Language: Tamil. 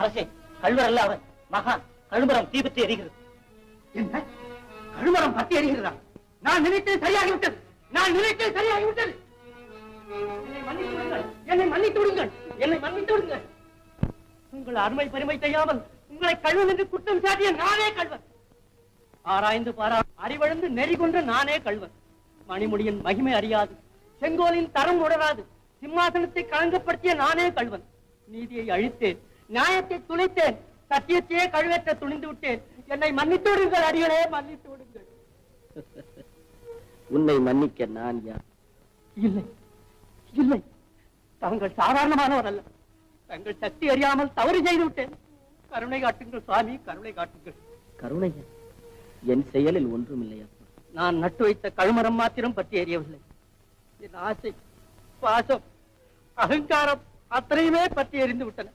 அரசே கல்வர் அல்ல அவன். மகான் கழுமரம் தீபத்தை எரிகிறது. என்ன? கழுமரம் பத்தி எரிகிறதா? நான் நினைத்தது சரியாகிவிட்டது. நான் நினைத்தது சரியாகிவிட்டது. என்னை மன்னித்து விடுங்கள். என்னை மன்னித்து விடுங்கள். உங்கள் அருமை பெருமை செய்யாமல் உங்களை கழுவன் என்று குற்றம் சாட்டிய நானே கல்வன் ஆராய்ந்து பாரா அறிவழந்து நெறி கொண்டு நானே கல்வன் மணிமுடியின் மகிமை அறியாது. செங்கோலின் தரம் உணராது. சிம்மாசனத்தை களங்கப்படுத்திய நானே கல்வன் நீதியை அழித்தேன். நியாயத்தை துளைத்தேன் சத்தியத்தையே கழுவேற்ற துணிந்து விட்டேன். என்னை மன்னித்து விடுங்கள் அடிகளே மன்னித்து விடுங்கள் உன்னை மன்னிக்க நான் யார்? இல்லை இல்லை. தாங்கள் சாதாரணமானவர் அல்ல. தங்கள் சக்தி அறியாமல் தவறு செய்து விட்டேன். கருணை காட்டுங்கள் சுவாமி கருணை காட்டுங்கள். கருணையா என் செயலில் ஒன்றுமில்லையா நான் நட்டு வைத்த கழுமரம் மாத்திரம் பற்றி எறியவில்லை என் ஆசை பாசம் அகங்காரம் அத்தனையுமே பற்றி எறிந்து விட்டன.